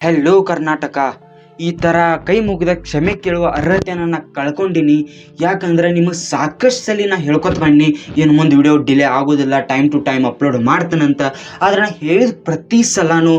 Hello Karnataka ಈ ಥರ ಕೈ ಮುಗಿದ ಕ್ಷಮೆ ಕೇಳುವ ಅರ್ಹತೆಯನ್ನು ನಾ ಕಳ್ಕೊಂಡಿನಿ. ಯಾಕಂದ್ರೆ ನಿಮಗೆ ಸಾಕಷ್ಟು ಸಲ ನಾನು ಹೇಳ್ಕೊತ ಬನ್ನಿ ಏನು ಮುಂದೆ ವಿಡಿಯೋ ಡಿಲೇ ಆಗೋದಿಲ್ಲ ಟೈಮ್ ಟು ಟೈಮ್ ಅಪ್ಲೋಡ್ ಮಾಡ್ತೇನಂತ ಆದ್ರೆ ನಾ ಹೇಳಿದ ಪ್ರತಿ ಸಲನೂ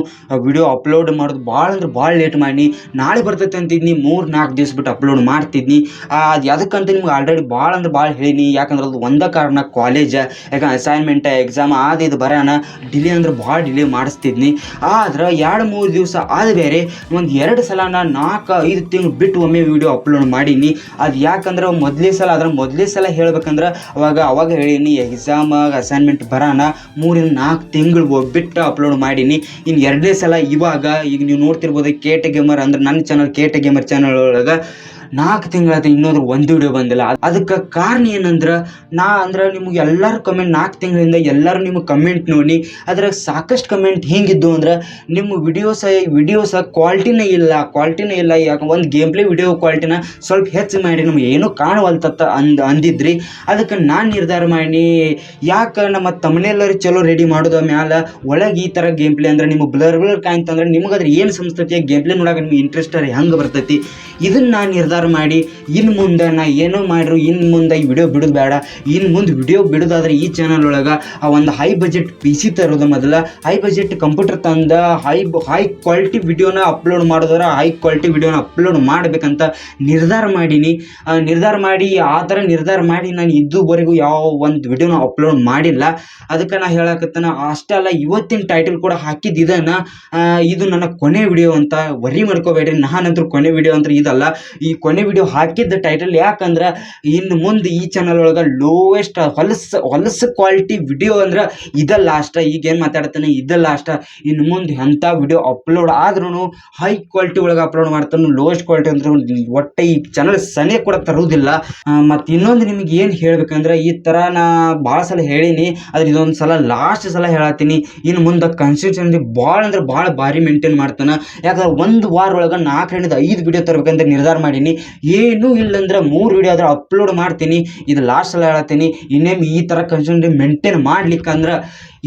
ವಿಡಿಯೋ ಅಪ್ಲೋಡ್ ಮಾಡೋದು ಭಾಳ ಅಂದ್ರೆ ಭಾಳ ಲೇಟ್ ಮಾಡಿ ನಾಳೆ ಬರ್ತೈತೆ ಅಂತಿದ್ನಿ, ಮೂರು ನಾಲ್ಕು ದಿವಸ ಬಿಟ್ಟು ಅಪ್ಲೋಡ್ ಮಾಡ್ತಿದ್ನಿ. ಅದು ಯಾವ್ದಕ್ಕಂತ ನಿಮ್ಗೆ ಆಲ್ರೆಡಿ ಭಾಳ ಅಂದ್ರೆ ಭಾಳ ಹೇಳೀನಿ. ಯಾಕಂದ್ರೆ ಅದು ಒಂದೇ ಕಾರಣ ಕಾಲೇಜ್ ಯಾಕಂದ್ರೆ ಅಸೈನ್ಮೆಂಟ್ ಎಕ್ಸಾಮ್ ಅದು ಇದು ಬರೋಣ ಡಿಲೇ ಅಂದ್ರೆ ಭಾಳ ಡಿಲೇ ಮಾಡಿಸ್ತಿದ್ನಿ. ಆದ್ರೆ ಎರಡು ಮೂರು ದಿವಸ ಆದ ಬೇರೆ, ಒಂದು ಎರಡು ಸಲ ನಾನು ನಾಲ್ಕು, ಐದು ತಿಂಗಳು ಬಿಟ್ಟು ಒಮ್ಮೆ ವಿಡಿಯೋ ಅಪ್ಲೋಡ್ ಮಾಡೀನಿ. ಅದು ಯಾಕಂದ್ರೆ ಮೊದಲೇ ಸಲ ಅದ್ರ ಮೊದಲೇ ಸಲ ಹೇಳ್ಬೇಕಂದ್ರೆ ಅವಾಗ ಅವಾಗ ಹೇಳೀನಿ ಎಕ್ಸಾಮ್ ಅಸೈನ್ಮೆಂಟ್ ಬರೋಣ ಮೂರಿಂದ ನಾಲ್ಕು ತಿಂಗಳು ಬಿಟ್ಟು ಅಪ್ಲೋಡ್ ಮಾಡೀನಿ. ಇನ್ನು ಎರಡನೇ ಸಲ ಇವಾಗ, ಈಗ ನೀವು ನೋಡ್ತಿರ್ಬೋದು ಕೇಟ ಗೇಮರ್ ಅಂದ್ರೆ ನನ್ನ ಚಾನಲ್ ಕೇಟ ಗೇಮರ್ ಚಾನಲ್ ಒಳಗೆ ನಾಲ್ಕು ತಿಂಗಳಾದ ಇನ್ನೊಂದು ಒಂದು ವಿಡಿಯೋ ಬಂದಿಲ್ಲ. ಅದಕ್ಕೆ ಕಾರಣ ಏನಂದ್ರೆ, ನಾ ಅಂದ್ರೆ ನಿಮ್ಗೆ ಎಲ್ಲರೂ ಕಮೆಂಟ್ ನಾಲ್ಕು ತಿಂಗಳಿಂದ ಎಲ್ಲರೂ ನಿಮಗೆ ಕಮೆಂಟ್ ನೋಡಿ, ಅದ್ರಾಗ ಸಾಕಷ್ಟು ಕಮೆಂಟ್ ಹೆಂಗಿದ್ದು ಅಂದ್ರೆ, ನಿಮ್ಮ ವಿಡಿಯೋಸ ವಿಡಿಯೋಸ ಕ್ವಾಲಿಟಿನೇ ಇಲ್ಲ ಕ್ವಾಲಿಟಿನೇ ಇಲ್ಲ ಯಾಕೆ ಒಂದು ಗೇಮ್ ಪ್ಲೇ ವಿಡಿಯೋ ಕ್ವಾಲಿಟಿನ ಸ್ವಲ್ಪ ಹೆಚ್ಚು ಮಾಡಿ ನಮ್ಗೆ ಏನೂ ಕಾಣವಲ್ತತ್ತ ಅಂದ್ ಅಂದಿದ್ರಿ. ಅದಕ್ಕೆ ನಾನು ನಿರ್ಧಾರ ಮಾಡಿ ಯಾಕೆ ನಮ್ಮ ತಮಿಳೆಲ್ಲರೂ ಚಲೋ ರೆಡಿ ಮಾಡೋದ ಮ್ಯಾಲ, ಒಳಗೆ ಈ ಥರ ಗೇಮ್ ಪ್ಲೇ ಅಂದ್ರೆ ನಿಮ್ಮ ಬ್ಲರ್ ಬ್ಲರ್ ಕಾಯ್ತಂದ್ರೆ ನಿಮ್ಗೆ ಅದ್ರ ಏನು ಸಂಸ್ಕೃತಿಯ ಗೇಮ್ ಪ್ಲೇ ನೋಡೋಕೆ ನಿಮ್ಗೆ ಇಂಟ್ರೆಸ್ಟ್ ಹೆಂಗೆ ಬರ್ತೈತಿ. ಇದನ್ನ ನಾನು ನಿರ್ಧಾರ ಮಾಡಿ ಇನ್ನು ಮುಂದೆ ನಾ ಏನೋ ಮಾಡ್ರು ಇನ್ನು ಮುಂದೆ ಈ ವಿಡಿಯೋ ಬಿಡೋದು ಬೇಡ. ಇನ್ನು ಮುಂದೆ ವಿಡಿಯೋ ಬಿಡೋದಾದ್ರೆ ಈ ಚಾನಲ್ ಒಳಗೆ ಆ ಒಂದು ಹೈ ಬಜೆಟ್ ಪಿ ಸಿ ತರೋದು ಮೊದಲ. ಹೈ ಬಜೆಟ್ ಕಂಪ್ಯೂಟರ್ ತಂದ ಹೈ ಹೈ ಕ್ವಾಲಿಟಿ ವಿಡಿಯೋನ ಅಪ್ಲೋಡ್ ಮಾಡಿದ್ರೆ ಹೈ ಕ್ವಾಲಿಟಿ ವಿಡಿಯೋನ ಅಪ್ಲೋಡ್ ಮಾಡಬೇಕಂತ ನಿರ್ಧಾರ ಮಾಡೀನಿ. ನಿರ್ಧಾರ ಮಾಡಿ, ಆ ಥರ ನಿರ್ಧಾರ ಮಾಡಿ ನಾನು ಇದುವರೆಗೂ ಯಾವ ಒಂದು ವಿಡಿಯೋನ ಅಪ್ಲೋಡ್ ಮಾಡಿಲ್ಲ. ಅದಕ್ಕೆ ನಾ ಹೇಳಕತ್ತನ, ಅಷ್ಟೇ ಅಲ್ಲ, ಇವತ್ತಿನ ಟೈಟಲ್ ಕೂಡ ಹಾಕಿದ್ದು ಇದನ್ನು ಇದು ನನ್ನ ಕೊನೆ ವಿಡಿಯೋ ಅಂತ ವರಿ ಮಾಡ್ಕೋಬೇಡ್ರಿ. ನಾನಂತೂ ಕೊನೆ ವಿಡಿಯೋ ಅಂತ ಇದಲ್ಲ ಈ ಕೊನೆ ವಿಡಿಯೋ ಹಾಕಿದ್ದ ಟೈಟಲ್ ಯಾಕಂದ್ರೆ ಇನ್ನು ಮುಂದೆ ಈ ಚಾನಲ್ ಒಳಗೆ ಲೋವೆಸ್ಟ್ ಹೊಲಸು ಹೊಲಸು ಕ್ವಾಲಿಟಿ ವಿಡಿಯೋ ಅಂದ್ರೆ ಇದ ಲಾಸ್ಟ್ ಈಗ ಏನು ಮಾತಾಡ್ತಾನೆ? ಇದ ಲಾಸ್ಟ್ ಇನ್ನು ಮುಂದೆ ಎಂಥ ವಿಡಿಯೋ ಅಪ್ಲೋಡ್ ಆದ್ರೂ ಹೈ ಕ್ವಾಲಿಟಿ ಒಳಗೆ ಅಪ್ಲೋಡ್ ಮಾಡ್ತಾನು ಲೋವೆಸ್ಟ್ ಕ್ವಾಲಿಟಿ ಅಂದ್ರೆ ಒಟ್ಟೆ ಈ ಚಾನಲ್ ಸನೇ ಕೂಡ ತರುವುದಿಲ್ಲ ಮತ್ತು ಇನ್ನೊಂದು ನಿಮಗೆ ಏನು ಹೇಳ್ಬೇಕಂದ್ರೆ ಈ ಥರ ನಾ ಭಾಳ ಸಲ ಹೇಳೀನಿ, ಆದ್ರೆ ಇದೊಂದು ಸಲ ಲಾಸ್ಟ್ ಸಲ ಹೇಳತ್ತೀನಿ ಇನ್ನು ಮುಂದೆ ಕನ್ಸಿಸ್ಟೆನ್ಸಿ ಭಾಳ ಅಂದ್ರೆ ಭಾಳ ಭಾರಿ ಮೇಂಟೈನ್ ಮಾಡ್ತಾನೆ. ಯಾಕಂದ್ರೆ ಒಂದು ವಾರ ಒಳಗೆ ನಾಲ್ಕರಿಂದ ಐದು ವಿಡಿಯೋ ತರಬೇಕಂತ ನಿರ್ಧಾರ ಮಾಡೀನಿ. ಏನೂ ಇಲ್ಲಂದ್ರೆ ಮೂರು ವಿಡಿಯೋ ಆದ್ರೆ ಅಪ್ಲೋಡ್ ಮಾಡ್ತೀನಿ. ಇದು ಲಾಸ್ಟಲ್ಲಿ ಹೇಳತ್ತೀನಿ. ಇನ್ನೇನು ಈ ಥರ ಕನ್ಸಿಸ್ಟೆನ್ಸಿ ಮೇಂಟೈನ್ ಮಾಡ್ಲಿಕ್ಕಂದ್ರೆ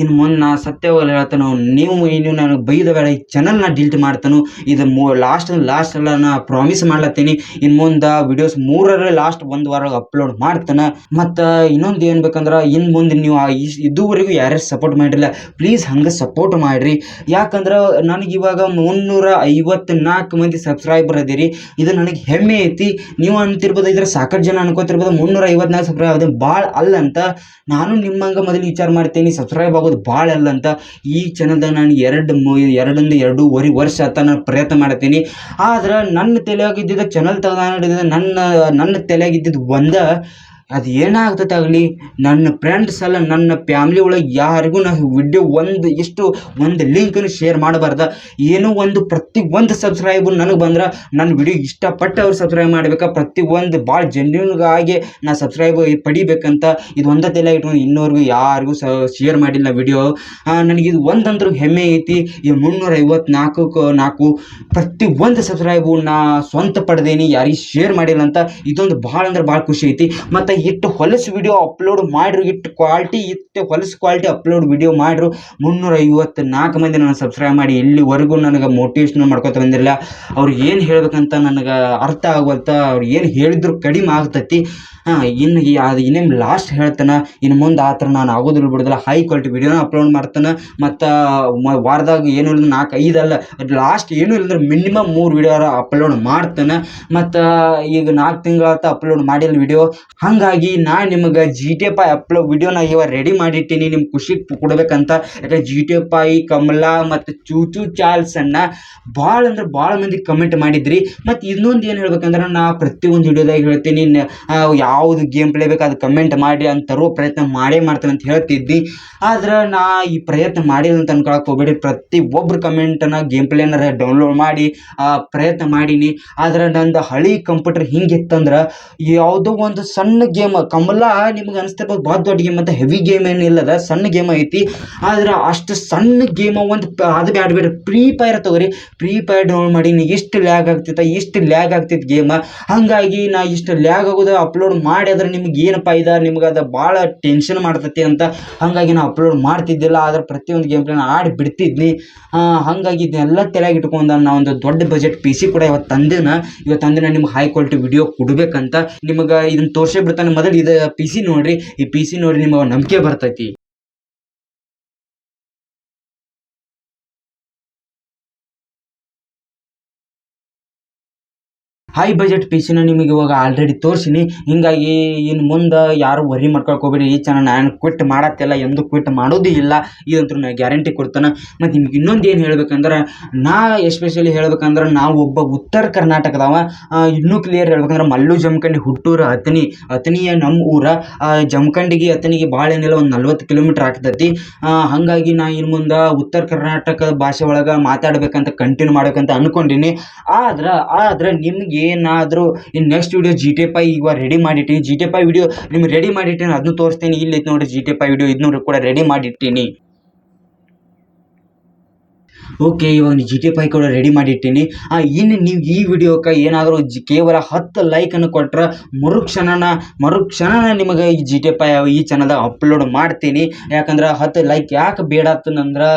ಇನ್ನು ಮುನ್ನ ನಾ ಸತ್ಯವಾಗಿ ಹೇಳ್ತಾನೆ, ನೀವು ಇನ್ನು ನನಗೆ ಬೈದ ಬೇಡ ಈ ಚಾನಲ್ನ ಡಿಲೀಟ್ ಮಾಡ್ತಾನು, ಇದು ಮೂ ಲಾಸ್ಟ್ ಲಾಸ್ಟ್ ಎಲ್ಲ ನಾ ಪ್ರಾಮಿಸ್ ಮಾಡ್ಲತ್ತೀನಿ. ಇನ್ನು ಮುಂದೆ ವಿಡಿಯೋಸ್ ಮೂರರ ಲಾಸ್ಟ್ ಒಂದು ವಾರ ಅಪ್ಲೋಡ್ ಮಾಡ್ತಾನೆ. ಮತ್ತು ಇನ್ನೊಂದು ಏನು ಬೇಕಂದ್ರೆ ಇನ್ನು ಮುಂದೆ ನೀವು ಇದುವರೆಗೂ ಯಾರ್ಯಾರು ಸಪೋರ್ಟ್ ಮಾಡಿರಲ್ಲ ಪ್ಲೀಸ್ ಹಂಗೆ ಸಪೋರ್ಟ್ ಮಾಡಿರಿ. ಯಾಕಂದ್ರೆ ನನಗೆ ಇವಾಗ ಮುನ್ನೂರ ಐವತ್ನಾಲ್ಕು ಮಂದಿ ಸಬ್ಸ್ಕ್ರೈಬರ್ ಅದೀರಿ. ಇದು ನನಗೆ ಹೆಮ್ಮೆ ಐತಿ. ನೀವು ಅಂತಿರ್ಬೋದು, ಇದ್ರೆ ಸಾಕಷ್ಟು ಜನ ಅನ್ಕೋತಿರ್ಬೋದು, ಮುನ್ನೂರ ಐವತ್ನಾಲ್ಕು ಸಬ್ಸ್ಕ್ರೈಬ್ ಅದು ಭಾಳ ಅಲ್ಲ ಅಂತ ನಾನು ನಿಮ್ಮಂಗೆ ಮೊದಲು ವಿಚಾರ ಮಾಡ್ತೀನಿ ಸಬ್ಸ್ಕ್ರೈಬ್ ಆಗೋದು ಭಾಳ ಅಲ್ಲ ಅಂತ ಈ ಚಾನಲ್ದಾಗ ನಾನು ಎರಡು ಮೂ, ಎರಡರಿಂದ ಎರಡೂವರೆ ವರ್ಷ ಆತ ನಾನು ಪ್ರಯತ್ನ ಮಾಡ್ತೀನಿ. ಆದ್ರೆ ನನ್ನ ತಲೆಯಾಗಿದ್ದಿದ್ದ ಚಾನಲ್ ತೆಗ್ದು ನನ್ನ ನನ್ನ ತಲೆಯಾಗಿದ್ದಿದ್ದು ಒಂದ ಅದು ಏನಾಗ್ತೈತೆ ಆಗಲಿ, ನನ್ನ ಫ್ರೆಂಡ್ಸ್ ಅಲ್ಲ ನನ್ನ ಫ್ಯಾಮಿಲಿ ಒಳಗೆ ಯಾರಿಗೂ ನಾನು ವಿಡಿಯೋ ಒಂದು, ಎಷ್ಟು ಒಂದು ಲಿಂಕನ್ನು ಶೇರ್ ಮಾಡಬಾರ್ದ. ಏನೋ ಒಂದು ಪ್ರತಿ ಒಂದು ಸಬ್ಸ್ಕ್ರೈಬ್ ನನಗೆ ಬಂದ್ರೆ ನನ್ನ ವಿಡಿಯೋ ಇಷ್ಟಪಟ್ಟು ಅವ್ರು ಸಬ್ಸ್ಕ್ರೈಬ್ ಮಾಡ್ಬೇಕಾ? ಪ್ರತಿ ಒಂದು ಭಾಳ ಜೆನ್ಯೂನ್ಗಾಗಿ ನಾ ಸಬ್ಸ್ಕ್ರೈಬ್ ಪಡಿಬೇಕಂತ ಇದು ಒಂದೇ ತಲೆ ಇಟ್ಕೊಂಡು ಇನ್ನೋರ್ಗು ಯಾರಿಗೂ ಶೇರ್ ಮಾಡಿಲ್ಲ ವಿಡಿಯೋ ನನಗೆ ಇದು ಒಂದಂದ್ರೂ ಹೆಮ್ಮೆ ಐತಿ. ಈ ಮುನ್ನೂರ ಐವತ್ನಾಲ್ಕು ನಾಲ್ಕು ಪ್ರತಿ ಒಂದು ಸಬ್ಸ್ಕ್ರೈಬು ನಾ ಸ್ವಂತ ಪಡೆದೇನಿ, ಯಾರಿಗೆ ಶೇರ್ ಮಾಡಿಲ್ಲ ಅಂತ, ಇದೊಂದು ಭಾಳ ಅಂದ್ರೆ ಭಾಳ ಖುಷಿ ಐತಿ. ಮತ್ತು ಇಟ್ಟು ಹೊಲಸು ವಿಡಿಯೋ ಅಪ್ಲೋಡ್ ಮಾಡಿರು, ಇಟ್ಟು ಕ್ವಾಲಿಟಿ ಇಟ್ಟು ಹೊಲಸು ಕ್ವಾಲಿಟಿ ಅಪ್ಲೋಡ್ ವಿಡಿಯೋ ಮಾಡ್ರು. ಮುನ್ನೂರ ಐವತ್ತು ನಾಲ್ಕು ಮಂದಿ ನಾನು ಸಬ್ಸ್ಕ್ರೈಬ್ ಮಾಡಿ ಎಲ್ಲಿವರೆಗೂ ನನಗೆ ಮೋಟಿವೇಶನ್ ಮಾಡ್ಕೊತ ಬಂದಿರಲಿಲ್ಲ. ಅವ್ರು ಏನು ಹೇಳ್ಬೇಕಂತ ನನಗೆ ಅರ್ಥ ಆಗುವಂಥ ಅವ್ರು ಏನು ಹೇಳಿದ್ರು ಕಡಿಮೆ ಆಗ್ತೈತಿ. ಹಾಂ, ಇನ್ನು ಈ ಅದು ಇನ್ನೇನು ಲಾಸ್ಟ್ ಹೇಳ್ತಾನೆ. ಇನ್ನು ಮುಂದೆ ಆ ಥರ ನಾನು ಆಗೋದಿಲ್ಲ ಬಿಡೋದಿಲ್ಲ. ಹೈ ಕ್ವಾಲಿಟಿ ವೀಡಿಯೋನ ಅಪ್ಲೋಡ್ ಮಾಡ್ತಾನೆ. ಮತ್ತು ವಾರದಾಗ ಏನು ಇಲ್ಲ ನಾಲ್ಕು ಐದಲ್ಲ ಲಾಸ್ಟ್ ಏನೂ ಇಲ್ಲಂದ್ರೆ ಮಿನಿಮಮ್ ಮೂರು ವಿಡಿಯೋ ಅಪ್ಲೋಡ್ ಮಾಡ್ತಾನೆ. ಮತ್ತು, ಈಗ ನಾಲ್ಕು ತಿಂಗಳಾತ ಅಪ್ಲೋಡ್ ಮಾಡಿಲ್ಲ ವಿಡಿಯೋ ಹಾಗಾಗಿ ನಾ ನಿಮಗೆ ಜಿ ಟಿ ಐ ಅಪ್ಲೋ ವಿಡಿಯೋನ ಇವಾಗ ರೆಡಿ ಮಾಡಿಟ್ಟೀನಿ. ನಿಮ್ಗೆ ಖುಷಿ ಕೊಡ್ಬೇಕಂತ. ಯಾಕಂದ್ರೆ ಜಿ ಟಿ ಐ ಕಮಲಾ ಮತ್ತು ಚೂಚು ಚಾಲ್ಸನ್ನು ಭಾಳ ಅಂದ್ರೆ ಭಾಳ ಮಂದಿ ಕಮೆಂಟ್ ಮಾಡಿದ್ರಿ. ಮತ್ತು ಇನ್ನೊಂದು ಏನು ಹೇಳ್ಬೇಕಂದ್ರೆ ನಾ ಪ್ರತಿಯೊಂದು ವಿಡಿಯೋದಾಗ ಹೇಳ್ತೀನಿ. ಯಾವ ಯಾವುದು ಗೇಮ್ ಪ್ಲೇ ಬೇಕು ಅದು ಕಮೆಂಟ್ ಮಾಡಿ ಅಂತ ತರೋ ಪ್ರಯತ್ನ ಮಾಡೇ ಮಾಡ್ತೇನೆ ಅಂತ ಹೇಳ್ತಿದ್ದಿ. ಆದ್ರೆ ನಾ ಈ ಪ್ರಯತ್ನ ಮಾಡಿಲ್ಲ ಅಂತ ಅನ್ಕೊಳಕ್ಕೆ ಹೋಗ್ಬೇಡಿ. ಪ್ರತಿ ಒಬ್ರು ಕಮೆಂಟನ್ನು ಗೇಮ್ ಪ್ಲೇನಾರ ಡೌನ್ಲೋಡ್ ಮಾಡಿ ಪ್ರಯತ್ನ ಮಾಡೀನಿ. ಆದ್ರೆ ನಂದು ಹಳಿ ಕಂಪ್ಯೂಟರ್ ಹಿಂಗಿತ್ತಂದ್ರೆ ಯಾವುದೋ ಒಂದು ಸಣ್ಣ ಗೇಮ್ ಕಮಲ ನಿಮ್ಗೆ ಅನಿಸ್ತಿರ್ಬೋದು ಬಹಳ ದೊಡ್ಡ ಗೇಮ್ ಅಂತ ಹೆವಿ ಗೇಮ್ ಏನಿಲ್ಲದ ಸಣ್ಣ ಗೇಮ್ ಐತಿ. ಆದ್ರೆ ಅಷ್ಟು ಸಣ್ಣ ಗೇಮ್ ಒಂದು ಅದು ಬ್ಯಾಡ ಬೇಡ ಫ್ರೀ ಫೈರ್ ತಗೋರಿ. ಫ್ರೀ ಫೈರ್ ಡೌನ್ಲೋಡ್ ಮಾಡೀನಿ. ಇಷ್ಟು ಲ್ಯಾಗ್ ಆಗ್ತಿತ್ತ, ಇಷ್ಟು ಲ್ಯಾಗ್ ಆಗ್ತಿತ್ತು ಗೇಮ್ ಹಾಗಾಗಿ ನಾ ಇಷ್ಟು ಲ್ಯಾಗ್ ಆಗೋದು ಅಪ್ಲೋಡ್ ಮಾಡಿ ಅದ್ರ ನಿಮ್ಗೆ ಏನು ಫಾಯ್ದ ನಿಮ್ಗೆ ಅದು ಭಾಳ ಟೆನ್ಷನ್ ಮಾಡ್ತೈತಿ ಅಂತ ಹಾಗಾಗಿ ನಾ ಅಪ್ಲೋಡ್ ಮಾಡ್ತಿದ್ದಿಲ್ಲ, ಆದ್ರೆ ಪ್ರತಿಯೊಂದು ಗೇಮ್ ಪ್ಲೇನ ಆಡಿ ಬಿಡ್ತಿದ್ನಿ. ಹಾಗಾಗಿ ಇದನ್ನೆಲ್ಲ ತಲೆಯಾಗಿ ಇಟ್ಕೊಂಡ ನಾ ಒಂದು ದೊಡ್ಡ ಬಜೆಟ್ ಪಿ ಸಿ ಕೂಡ ಇವತ್ತು ತಂದಿನ. ಇವತ್ತು ತಂದಿನ ನಿಮ್ಗೆ ಹೈ ಕ್ವಾಲಿಟಿ ವಿಡಿಯೋ ಕೊಡಬೇಕಂತ. ನಿಮಗೆ ಇದನ್ನ ತೋರ್ಸೇ ಬಿಡ್ತಾನೆ. ಮೊದಲು ಇದು ಪಿ ಸಿ ನೋಡಿರಿ. ಈ ಪಿ ಸಿ ನೋಡಿ ನಿಮಗೆ ನಂಬಿಕೆ ಬರ್ತೈತಿ. ಹೈ ಬಜೆಟ್ ಪಿ ಸಿನ ನಿಮಗೆ ಇವಾಗ ಆಲ್ರೆಡಿ ತೋರಿಸಿನಿ. ಹಿಂಗಾಗಿ ಇನ್ನು ಮುಂದೆ ಯಾರು ವರಿ ಮಾಡ್ಕೊಳ್ಕೋಬೇಡಿ. ಈ ಚಾನಲ್ ನಾನು ಕ್ವಿಟ್ ಮಾಡತ್ತಿಲ್ಲ ಎಂದು ಕ್ವಿಟ್ ಮಾಡೋದು ಇಲ್ಲ. ಇದಂತೂ ನಾನು ಗ್ಯಾರಂಟಿ ಕೊಡ್ತಾನೆ. ಮತ್ತು ನಿಮ್ಗೆ ಇನ್ನೊಂದು ಏನು ಹೇಳ್ಬೇಕಂದ್ರೆ, ನಾ ಎಸ್ಪೆಷಲಿ ಹೇಳ್ಬೇಕಂದ್ರೆ, ನಾವು ಒಬ್ಬ ಉತ್ತರ ಕರ್ನಾಟಕದವ. ಇನ್ನೂ ಕ್ಲಿಯರ್ ಹೇಳ್ಬೇಕಂದ್ರೆ, ಮಲ್ಲು ಜಮಖಂಡಿ ಹುಟ್ಟೂರು ಅತನಿ, ಅತನಿಯ ನಮ್ಮ ಊರ. ಜಮಖಂಡಿಗೆ, ಅತನಿಗೆ ಭಾಳ ಏನಿಲ್ಲ, ಒಂದು ನಲ್ವತ್ತು ಕಿಲೋಮೀಟ್ರ್ ಆಗ್ತೈತಿ. ಹಾಗಾಗಿ ನಾ ಇನ್ನು ಮುಂದೆ ಉತ್ತರ ಕರ್ನಾಟಕ ಭಾಷೆ ಒಳಗೆ ಮಾತಾಡಬೇಕಂತ ಕಂಟಿನ್ಯೂ ಮಾಡಬೇಕಂತ ಅಂದ್ಕೊಂಡಿನಿ ಆದ್ರೆ ಆದ್ರೆ ನಿಮ್ಗೆ ಏನಾದರೂ ಇನ್ನು next video G T five ಇವಾಗ ರೆಡಿ ಮಾಡಿಟ್ಟಿನಿ. ಜಿ ಟಿ ಪೈ ವಿಡಿಯೋ ನಿಮ್ಗೆ ರೆಡಿ ಮಾಡಿಟ್ಟಿನಿ ಅದನ್ನು ತೋರಿಸ್ತೀನಿ. ಇಲ್ಲಿ ನೋಡಿ ಜಿ ಟಿ ಪೈ ವಿಡಿಯೋ ಇದನ್ನು ಕೂಡ ರೆಡಿ ಮಾಡಿಟ್ಟಿನಿ. ಓಕೆ ಇವಾಗ ಜಿ ಟಿ ಪೈ ಕೂಡ ರೆಡಿ ಮಾಡಿಟ್ಟಿನಿ. ಆ, ಇನ್ನು ನೀವು ಈ ವಿಡಿಯೋಕ್ಕೆ ಏನಾದರೂ ಜಿ ಕೇವಲ ಹತ್ತು ಲೈಕನ್ನು ಕೊಟ್ಟರೆ ಮರುಕ್ಷಣನ ಮರುಕ್ಷಣನ ನಿಮಗೆ ಈ ಜಿ ಟಿ ಪೈ ಈ ಚಾನಲ್ದಾಗ ಅಪ್ಲೋಡ್ ಮಾಡ್ತೀನಿ. ಯಾಕಂದ್ರೆ ಹತ್ತು ಲೈಕ್ ಯಾಕೆ ಬೇಡ ಅಂತಂದ್ರೆ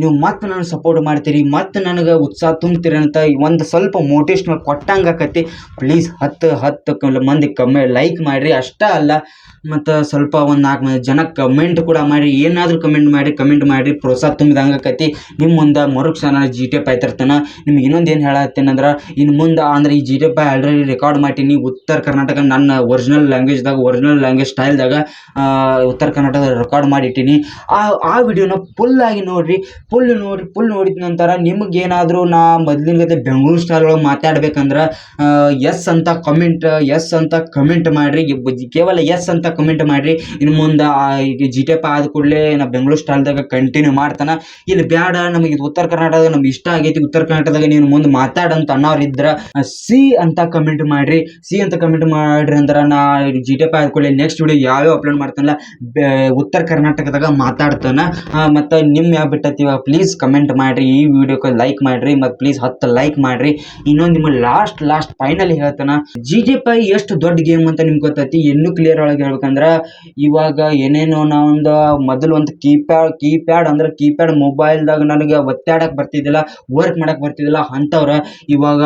ನೀವು ಮತ್ತೆ ನನಗೆ ಸಪೋರ್ಟ್ ಮಾಡ್ತೀರಿ, ಮತ್ತೆ ನನಗೆ ಉತ್ಸಾಹ ತುಂಬ್ತೀರಿ ಅಂತ ಒಂದು ಸ್ವಲ್ಪ ಮೋಟಿವೇಶ್ನಲ್ ಕೊಟ್ಟಂಗೆ ಆಕತಿ. ಪ್ಲೀಸ್ ಹತ್ತು ಹತ್ತು ಮಂದಿ ಕಮ್ಮಿ ಲೈಕ್ ಮಾಡಿರಿ. ಅಷ್ಟೇ ಅಲ್ಲ, ಮತ್ತು ಸ್ವಲ್ಪ ಒಂದು ನಾಲ್ಕು ಮಂದಿ ಜನ ಕಮೆಂಟ್ ಕೂಡ ಮಾಡಿ ಏನಾದರೂ ಕಮೆಂಟ್ ಮಾಡಿ ಕಮೆಂಟ್ ಮಾಡಿ ಪ್ರೋತ್ಸಾಹ ತುಂಬಿದಂಗೆ ಆಕತಿ. ನಿಮ್ಮ ಮುಂದೆ ಮರುಕ್ಷಣ ಜಿ ಟಿ ಎಫ್ ಆಯ್ತಿರ್ತಾನೆ ನಿಮ್ಗೆ ಇನ್ನೊಂದು ಏನು ಹೇಳತ್ತೇನಂದ್ರೆ ಇನ್ನು ಮುಂದೆ ಅಂದ್ರೆ ಈ G T five already record ಮಾಡೀನಿ ಉತ್ತರ ಕರ್ನಾಟಕ ನನ್ನ ಒರಿಜಿನಲ್ ಲ್ಯಾಂಗ್ವೇಜ್ದಾಗ ಒರಿಜಿನಲ್ ಲ್ಯಾಂಗ್ವೇಜ್ ಸ್ಟೈಲ್ದಾಗ ಉತ್ತರ ಕರ್ನಾಟಕದ ರೆಕಾರ್ಡ್ ಮಾಡಿಟ್ಟೀನಿ. ಆ ಆ ವಿಡಿಯೋನ ಫುಲ್ಲಾಗಿ ನೋಡ್ರಿ ಫುಲ್ ನೋಡಿ ಫುಲ್ ನೋಡಿದ ನಂತರ ನಿಮಗೇನಾದರೂ ನಾ ಮೊದಲಿನ ಜೊತೆ ಬೆಂಗಳೂರು ಸ್ಟೈಲ್ ಒಳಗೆ ಮಾತಾಡ್ಬೇಕಂದ್ರೆ ಎಸ್ ಅಂತ ಕಮೆಂಟ್ ಎಸ್ ಅಂತ ಕಮೆಂಟ್ ಮಾಡಿರಿ ಕೇವಲ ಎಸ್ ಅಂತ ಕಮೆಂಟ್ ಮಾಡಿರಿ ಇನ್ನು ಮುಂದೆ ಜಿ ಟಿ ಪಿ ಆದ ಕೂಡಲೇ ನಾ ಬೆಂಗಳೂರು ಸ್ಟಾರ್ದಾಗ ಕಂಟಿನ್ಯೂ ಮಾಡ್ತಾನೆ. ಇಲ್ಲಿ ಬ್ಯಾಡ, ನಮಗೆ ಇದು ಉತ್ತರ ಕರ್ನಾಟಕದಾಗ ನಮ್ಗೆ ಇಷ್ಟ ಆಗೈತಿ, ಉತ್ತರ ಕರ್ನಾಟಕದಾಗ ನೀನು ಮುಂದೆ ಮಾತಾಡಂತ ಅನ್ನೋರು ಇದ್ರೆ ಸಿ ಅಂತ ಕಮೆಂಟ್ ಮಾಡಿರಿ. ಸಿ ಅಂತ ಕಮೆಂಟ್ ಮಾಡ್ರಿ ಅಂದ್ರೆ ನಾ ಜಿ ಟಿ ಪಿ ಆದ ಕೂಡಲೇ ನೆಕ್ಸ್ಟ್ ವಿಡಿಯೋ ಯಾವ್ಯಾವ ಅಪ್ಲೋಡ್ ಮಾಡ್ತಾನಲ್ಲ ಉತ್ತರ ಕರ್ನಾಟಕದಾಗ ಮಾತಾಡ್ತಾನೆ. ಮತ್ತು ನಿಮ್ಮ ಯಾವ ಬಿಟ್ಟೈತಿ ಪ್ಲೀಸ್ ಕಮೆಂಟ್ ಮಾಡಿರಿ, ಈ ವಿಡಿಯೋಕ್ಕೆ ಲೈಕ್ ಮಾಡಿರಿ, ಮತ್ತು ಪ್ಲೀಸ್ ಹತ್ತು ಲೈಕ್ ಮಾಡಿರಿ. ಇನ್ನೊಂದು ನಿಮ್ಮ ಲಾಸ್ಟ್ ಲಾಸ್ಟ್ ಫೈನಲಿ ಹೇಳ್ತಾನೆ ಜಿ ಟಿ ಪೈ ಎಷ್ಟು ದೊಡ್ಡ ಗೇಮ್ ಅಂತ ನಿಮ್ಗೆ ಗೊತ್ತೈತಿ? ಇನ್ನೂ ಕ್ಲಿಯರ್ ಒಳಗೆ ಹೇಳ್ಬೇಕಂದ್ರೆ, ಇವಾಗ ಏನೇನೋ ನಾವೊಂದು ಮೊದಲು ಒಂದು ಕೀಪ್ಯಾಡ್ ಕೀಪ್ಯಾಡ್ ಅಂದ್ರೆ ಕೀಪ್ಯಾಡ್ ಮೊಬೈಲ್ದಾಗ ನನಗೆ ಒತ್ತಾಡಕ್ಕೆ ಬರ್ತಿದ್ದಿಲ್ಲ ವರ್ಕ್ ಮಾಡಕ್ಕೆ ಬರ್ತಿದ್ದಿಲ್ಲ ಅಂಥವ್ರ ಇವಾಗ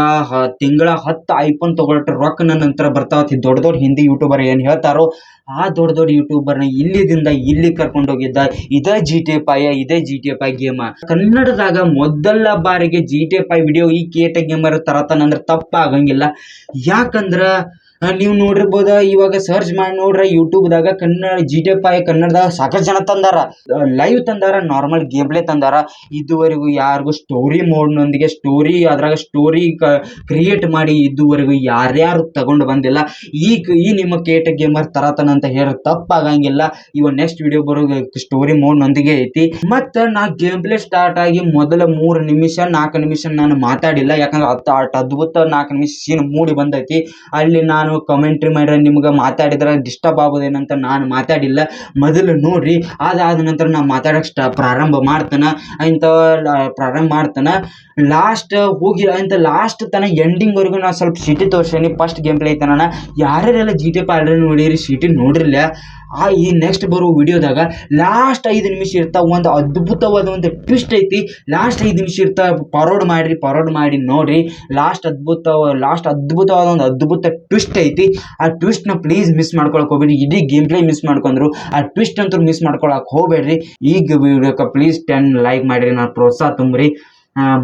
ತಿಂಗಳ ಹತ್ತು ಐಫೋನ್ ತೊಗೊಳಟ್ರೆ ರೊಕ್ಕ ನನ್ನ ನಂತರ ಬರ್ತಾವತಿ ದೊಡ್ಡ ದೊಡ್ಡ ಹಿಂದಿ ಯೂಟ್ಯೂಬರ್ ಏನು ಹೇಳ್ತಾರೋ, ಆ ದೊಡ್ಡ ದೊಡ್ಡ ಯೂಟ್ಯೂಬರ್ನ ಇಲ್ಲಿದಿಂದ ಇಲ್ಲಿ ಕರ್ಕೊಂಡು ಹೋಗಿದ್ದ, ಇದೇ ಜಿ ಟಿ ಪಾಯ ಇದೇ ಜಿ ಟಿ ಪೈ ಗೇಮ ಕನ್ನಡದಾಗ ಮೊದಲ ಬಾರಿಗೆ ಜಿ ಟಿ ಪೈ ವಿಡಿಯೋ ಈ ಕೇಟ ಗೇಮರ್ ತರತಾನಂದ್ರೆ ತಪ್ಪಾಗಂಗಿಲ್ಲ. ಯಾಕಂದ್ರ ನೀವು ನೋಡಿರ್ಬೋದ, ಇವಾಗ ಸರ್ಚ್ ಮಾಡಿ ನೋಡ್ರಿ ಯೂಟ್ಯೂಬ್ದಾಗ ಕನ್ನಡ ಜಿ ಟಿ ಪಾಯ್ ಕನ್ನಡದಾಗ ಸಾಕಷ್ಟು ಜನ ತಂದಾರ. ಲೈವ್ ತಂದಾರ ನಾರ್ಮಲ್ ಗೇಮ್ಲೆ ತಂದಾರ. ಇದುವರೆಗೂ ಯಾರಿಗೂ ಸ್ಟೋರಿ ಮೋಡ್ನೊಂದಿಗೆ ಸ್ಟೋರಿ ಅದ್ರಾಗ ಸ್ಟೋರಿ ಕ್ರಿಯೇಟ್ ಮಾಡಿ ಇದುವರೆಗೂ ಯಾರ್ಯಾರು ತಗೊಂಡು ಬಂದಿಲ್ಲ. ಈಗ ಈ ನಿಮ್ಮ ಕೇಟ ಗೇಮರ್ ತರತನ ಅಂತ ಹೇಳಿ ತಪ್ಪಾಗಂಗಿಲ್ಲ. ಇವ ನೆಕ್ಸ್ಟ್ ವಿಡಿಯೋ ಬರೋ ಸ್ಟೋರಿ ಮೋಡ್ನೊಂದಿಗೆ ಐತಿ. ಮತ್ತು ನಾ ಗೇಮ್ ಪ್ಲೇ ಸ್ಟಾರ್ಟ್ ಆಗಿ ಮೊದಲ ಮೂರು ನಿಮಿಷ, ನಾಲ್ಕು ನಿಮಿಷ ನಾನು ಮಾತಾಡಿಲ್ಲ. ಯಾಕಂದ್ರೆ ಅತ್ತ ಅಟ್ ಅದ್ಭುತ ನಾಲ್ಕು ನಿಮಿಷ ಸೀನ್ ಮೂಡಿ ಬಂದೈತಿ. ಅಲ್ಲಿ ನಾನು ಕಮೆಂಟ್ರಿ ಮಾಡ್ರೆ ನಿಮ್ಗೆ ಮಾತಾಡಿದ್ರೆ ಡಿಸ್ಟರ್ಬ್ ಆಗೋದೇನಂತ ನಾನು ಮಾತಾಡಿಲ್ಲ. ಮೊದಲು ನೋಡ್ರಿ, ಅದಾದ ನಂತರ ನಾನು ಮಾತಾಡಕ್ಕೆ ಸ್ಟ ಪ್ರಾರಂಭ ಮಾಡ್ತಾನೆ. ಇಂಥ ಪ್ರಾರಂಭ ಮಾಡ್ತಾನೆ. ಲಾಸ್ಟ್ ಹೋಗಿ, ಇಂಥ ಲಾಸ್ಟ್ ತನ ಎಂಡಿಂಗ್ವರೆಗೂ ನಾನು ಸ್ವಲ್ಪ ಸಿಟಿ ತೋರ್ಸೇನಿ. ಫಸ್ಟ್ ಗೇಮ್ ಪ್ಲೇ ಐತೆ ನಾನು ಯಾರ್ಯಾರೆಲ್ಲ ಜಿ ಟಿ ಆಲ್ರೆಡಿ ನೋಡಿರಿ ಸಿಟಿ ನೋಡಿರಲಿಲ್ಲ ಆ, ಈ ನೆಕ್ಸ್ಟ್ ಬರೋ ವಿಡಿಯೋದಾಗ ಲಾಸ್ಟ್ ಐದು ನಿಮಿಷ ಇರ್ತಾ ಒಂದು ಅದ್ಭುತವಾದ ಒಂದು ಟ್ವಿಸ್ಟ್ ಐತಿ. ಲಾಸ್ಟ್ ಐದು ನಿಮಿಷ ಇರ್ತಾ ಫಾರ್ವರ್ಡ್ ಮಾಡಿರಿ ಫಾರ್ವರ್ಡ್ ಮಾಡಿ ನೋಡಿರಿ. ಲಾಸ್ಟ್ ಅದ್ಭುತ ಲಾಸ್ಟ್ ಅದ್ಭುತವಾದ ಒಂದು ಅದ್ಭುತ ಟ್ವಿಸ್ಟ್ ಐತಿ, ಆ ಟ್ವಿಸ್ಟ್ನ ಪ್ಲೀಸ್ ಮಿಸ್ ಮಾಡ್ಕೊಳಕ್ ಹೋಗ್ಬೇಡಿ, ಇಡೀ ಗೇಮ್ ಪ್ಲೇ ಮಿಸ್ ಮಾಡ್ಕೊಂಡ್ರು. ಆ ಟ್ವಿಸ್ಟ್ ಅಂತೂ ಮಿಸ್ ಮಾಡ್ಕೊಳಕ್ ಹೋಗ್ಬೇಡ್ರಿ. ಈಗ ವಿಡಿಯೋಕ್ಕೆ ಪ್ಲೀಸ್ ಟೆನ್ ಲೈಕ್ ಮಾಡಿರಿ, ನಾನು ಪ್ರೋತ್ಸಾಹ ತುಂಬ್ರಿ.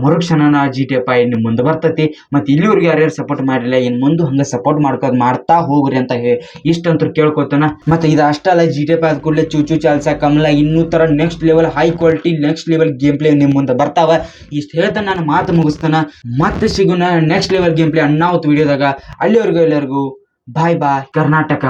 ಮರುಕ್ಷಣನ ಜಿ ಟಿ ಐ ನಿಮ್ಮ ಮುಂದೆ ಬರ್ತೈತಿ. ಮತ್ತು ಇಲ್ಲಿವರೆಗೆ ಯಾರ್ಯಾರು ಸಪೋರ್ಟ್ ಮಾಡಿಲ್ಲ ಇನ್ನು ಮುಂದೆ ಹಂಗೆ ಸಪೋರ್ಟ್ ಮಾಡ್ಕೋದು ಮಾಡ್ತಾ ಹೋಗ್ರಿ ಅಂತ ಹೇ ಇಷ್ಟಂತೂ ಕೇಳ್ಕೊತಾನ. ಮತ್ತು ಇದು ಅಷ್ಟಲ್ಲ ಜಿ ಟಿ ಎಫ್ ಆದ ಕೂಡಲೇ ಚೂಚು ಚಾಲ್ಸ ಕಮಲ, ಇನ್ನೂ ಥರ next level high quality next level game play ನಿಮ್ಮ ಮುಂದೆ ಬರ್ತಾವ. ಇಷ್ಟು ಹೇಳ್ತಾ ನಾನು ಮಾತು ಮುಗಿಸ್ತಾನ. ಮತ್ತೆ ಸಿಗೋಣ ನೆಕ್ಸ್ಟ್ ಲೆವೆಲ್ ಗೇಮ್ ಪ್ಲೇ ಅನ್ನಾವತ್ತು ವಿಡಿಯೋದಾಗ ಅಲ್ಲಿವರೆಗೂ ಎಲ್ಲರಿಗೂ ಬಾಯ್ ಬಾಯ್ ಕರ್ನಾಟಕ